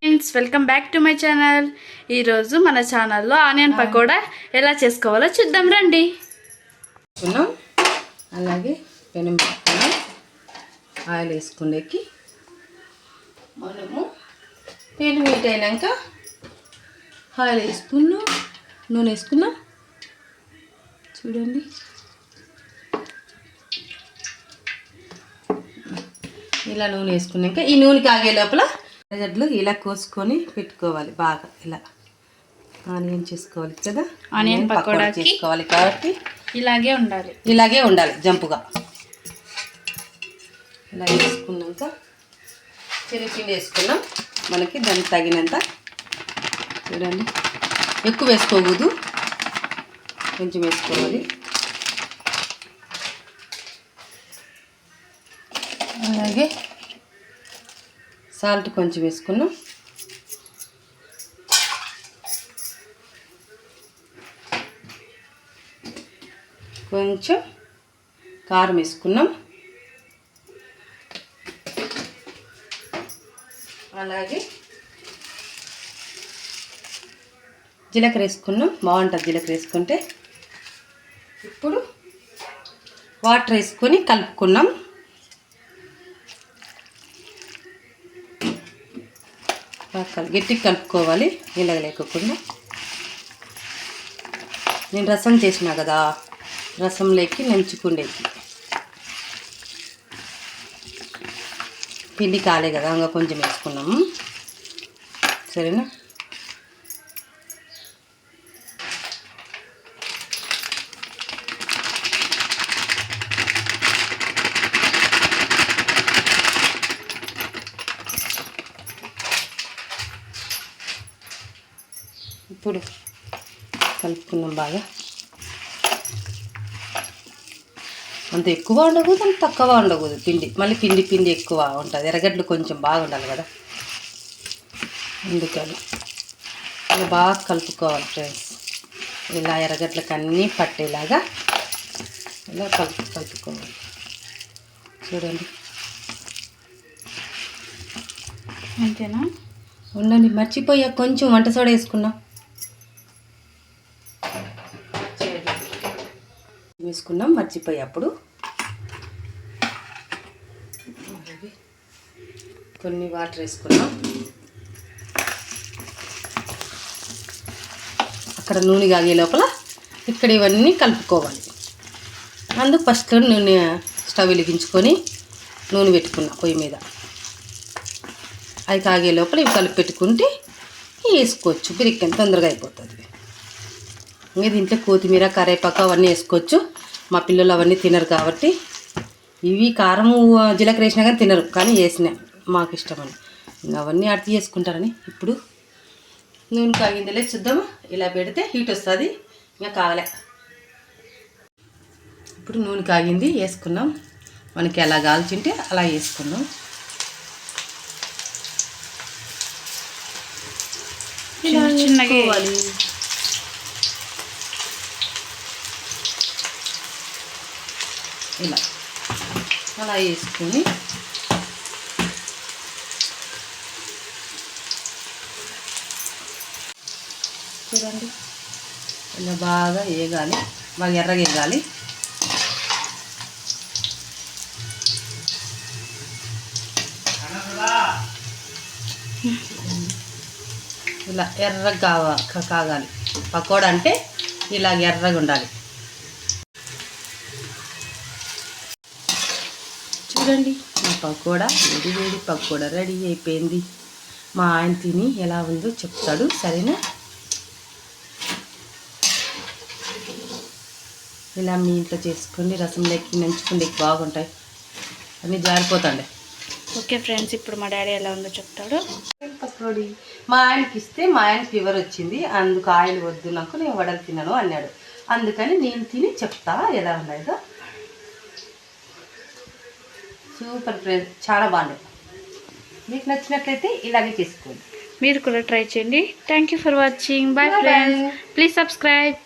Friends welcome back to my channel ఈరోజు మన ఛానల్లో ఆనియన్ పకోడా ఎలా చేసుకోవాలో చూద్దాం రండి. అలాగే పెనం ఆయిల్ వేసుకునేకి మనము పెనం హీట్ అయినాక ఆయిల్ వేసుకున్నాం నూనె వేసుకున్నాం. చూడండి. ఇలా నూనె వేసుకున్నాక ఈ నూనె కాగే లోపల ఎర్రగడ్డలు ఇలా కోసుకొని పెట్టుకోవాలి బాగా ఇలా. ఆనియన్ చేసుకోవాలి కదా? ఆనియన్ పకోడా చేసుకోవాలి కాబట్టి ఇలాగే ఉండాలి. ఇలాగే ఉండాలి జంపుగా. ఇలా వేసుకున్నాక చెరుపిండి వేసుకున్నాం. మనకి దానికి తగినంత చూడండి ఎక్కువ వేసుకోకూడదు. కొంచెం వేసుకోవాలి. అలాగే సాల్ట్ కొంచెం వేసుకున్నాం. కొంచెం కారం వేసుకున్నాం. అలాగే జీలకర్ర వేసుకున్నాం. బాగుంటుంది జీలకర్ర వేసుకుంటే. ఇప్పుడు వాటర్ వేసుకొని కలుపుకున్నాం. బాగా కల్- గట్టిగా కలుపుకోవాలి. ఇలాగ లేకుండా నేను రసం చేసినా కదా రసంలోకి నంచుకుండేది పిండి కాలే కదా ఇంకా కొంచెం వేసుకున్నాము సరేనా? ఇప్పుడు కలుపుకున్నాం బాగా. అంత ఎక్కువ ఉండకూడదు అంత తక్కువ ఉండకూడదు పిండి మళ్ళీ పిండి పిండి ఎక్కువ ఉంటుంది. ఎర్రగడ్డలు కొంచెం బాగా ఉండాలి కదా. అందుకని ఇలా బాగా కలుపుకోవాలి ఫ్రెండ్స్. ఇలా ఎర్రగడ్డలకు అన్నీ పట్టేలాగా ఇలా కలుపు కలుపుకోవాలి. చూడండి. అంతేనా? ఉండండి మర్చిపోయా కొంచెం వంట సోడా వేసుకున్నా. వేసుకున్నాం మర్చిపోయా అప్పుడు కొన్ని వాటర్ వేసుకున్నాం. అక్కడ నూనె కాగే లోపల ఇక్కడ ఇవన్నీ కలుపుకోవాలి. అందుకు ఫస్ట్ నూనె స్టవ్ వెలిగించుకొని నూనె పెట్టుకున్నా పొయ్యి మీద. అవి కాగే లోపల ఇవి కలిపి పెట్టుకుంటే వేసుకోవచ్చు బిరిక్కని తొందరగా అయిపోతుంది. ఇంకా దీంట్లో కొత్తిమీర కరేపాకు అవన్నీ వేసుకోవచ్చు. మా పిల్లలు అవన్నీ తినరు కాబట్టి ఇవి కారము జీలకర్ర వేసినా కానీ తినరు. కానీ వేసిన మాకు ఇష్టమని. ఇంకా అవన్నీ అర్థం చేసుకుంటారని ఇప్పుడు నూనె కాగిందిలే చూద్దాము ఇలా పెడితే హీట్ వస్తుంది. ఇంకా కాగలే ఇప్పుడు నూనె కాగింది వేసుకున్నాం. మనకి ఎలా కాల్చింటే అలా వేసుకున్నాం. చిన్న చిన్నగా ఇలా. అలా వేసుకొని చూడండి. ఇలా బాగా వేగాలి బాగా ఎర్రగా వేగాలి. ఇలా ఎర్రగా కావా కాగాలి. పకోడా అంటే ఇలా ఎర్రగా ఉండాలి. చూడండి. మా పకోడా వేడి వేడి పకోడా రెడీ అయిపోయింది. మా ఆయన తిని ఎలా ఉందో చెప్తాడు. సరేనా? ఇలా మీ ఇంట్లో చేసుకోండి. రసంలోకి నంచుకుంటే బాగుంటాయి. అన్నీ జారిపోతాండే. ఓకే ఫ్రెండ్స్ ఇప్పుడు మా డాడీ ఎలా ఉందో చెప్తాడు. పకోడీ. మా ఆయనకి ఇస్తే మా ఆయన ఫీవర్ వచ్చింది. అందుకు ఆయిల్ వద్దు నాకు నేను వడలు తినను అన్నాడు. అందుకని నేను తిని చెప్తా ఎలా ఉన్నాయో. సూపర్ ఫ్రెండ్స్ చాలా బాగుంది. మీకు నచ్చినట్లయితే ఇలాగే చేసుకోండి. మీరు కూడా ట్రై చేయండి. Thank you for watching bye friends please subscribe